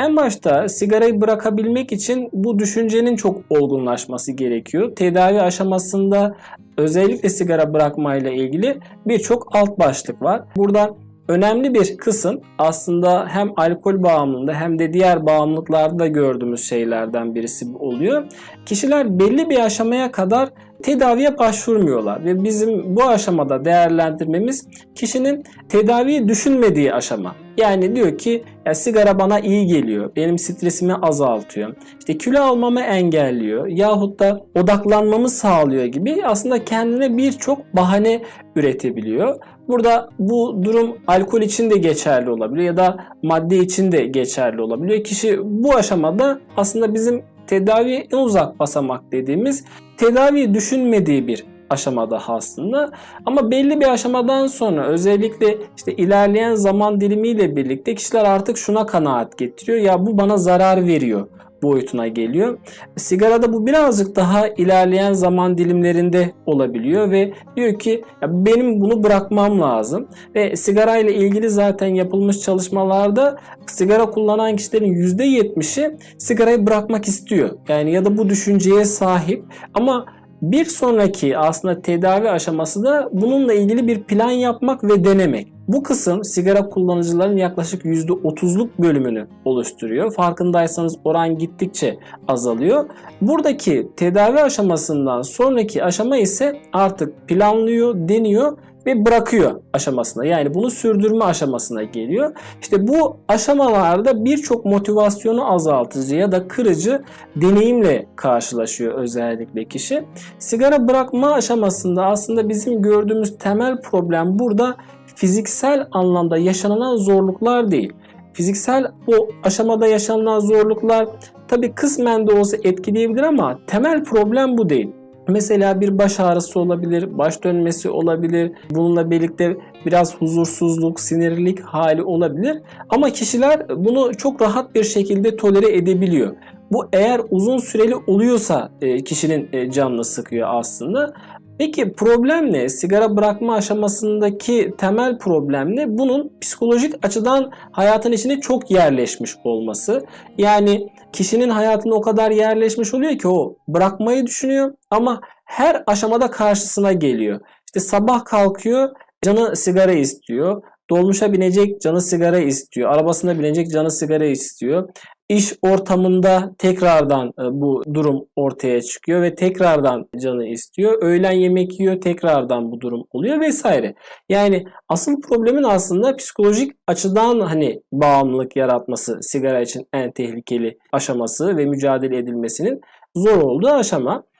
En başta sigarayı bırakabilmek için bu düşüncenin çok olgunlaşması gerekiyor. Tedavi aşamasında özellikle sigara bırakmayla ilgili birçok alt başlık var. Burada önemli bir kısım aslında hem alkol bağımlılığında hem de diğer bağımlılıklarda gördüğümüz şeylerden birisi oluyor. Kişiler belli bir aşamaya kadar tedaviye başvurmuyorlar ve bizim bu aşamada değerlendirmemiz kişinin tedaviyi düşünmediği aşama. Yani diyor ki ya sigara bana iyi geliyor, benim stresimi azaltıyor, işte kilo almamı engelliyor yahut da odaklanmamı sağlıyor gibi aslında kendine birçok bahane üretebiliyor. Burada bu durum alkol için de geçerli olabiliyor ya da madde için de geçerli olabiliyor. Kişi bu aşamada aslında bizim tedaviye en uzak basamak dediğimiz tedaviyi düşünmediği bir aşamada aslında. Ama belli bir aşamadan sonra özellikle işte ilerleyen zaman dilimiyle birlikte kişiler artık şuna kanaat getiriyor. Ya bu bana zarar veriyor boyutuna geliyor. Sigarada bu birazcık daha ilerleyen zaman dilimlerinde olabiliyor ve diyor ki ya benim bunu bırakmam lazım ve sigara ile ilgili zaten yapılmış çalışmalarda sigara kullanan kişilerin %70'i sigarayı bırakmak istiyor. Yani ya da bu düşünceye sahip ama bir sonraki aslında tedavi aşaması da bununla ilgili bir plan yapmak ve denemek. Bu kısım sigara kullanıcıların yaklaşık %30'luk bölümünü oluşturuyor. Farkındaysanız oran gittikçe azalıyor. Buradaki tedavi aşamasından sonraki aşama ise artık planlıyor, deniyor ve bırakıyor aşamasına. Yani bunu sürdürme aşamasına geliyor. İşte bu aşamalarda birçok motivasyonu azaltıcı ya da kırıcı deneyimle karşılaşıyor özellikle kişi. Sigara bırakma aşamasında aslında bizim gördüğümüz temel problem burada fiziksel anlamda yaşanılan zorluklar değil. Fiziksel bu aşamada yaşanılan zorluklar tabi kısmen de olsa etkileyebilir ama temel problem bu değil. Mesela bir baş ağrısı olabilir, baş dönmesi olabilir. Bununla birlikte biraz huzursuzluk, sinirlilik hali olabilir. Ama kişiler bunu çok rahat bir şekilde tolere edebiliyor. Bu eğer uzun süreli oluyorsa e, kişinin e, canını sıkıyor aslında. Peki problem ne? Sigara bırakma aşamasındaki temel problem ne? Bunun psikolojik açıdan hayatın içine çok yerleşmiş olması. Yani kişinin hayatına o kadar yerleşmiş oluyor ki o bırakmayı düşünüyor ama her aşamada karşısına geliyor. İşte sabah kalkıyor canı sigara istiyor. Dolmuşa binecek canı sigara istiyor. Arabasına binecek canı sigara istiyor. İş ortamında tekrardan e, bu durum ortaya çıkıyor ve tekrardan canı istiyor. Öğlen yemek yiyor tekrardan bu durum oluyor vesaire. Yani asıl problemin aslında psikolojik açıdan hani bağımlılık yaratması sigara için en tehlikeli aşaması ve mücadele edilmesinin zor olduğu aşama.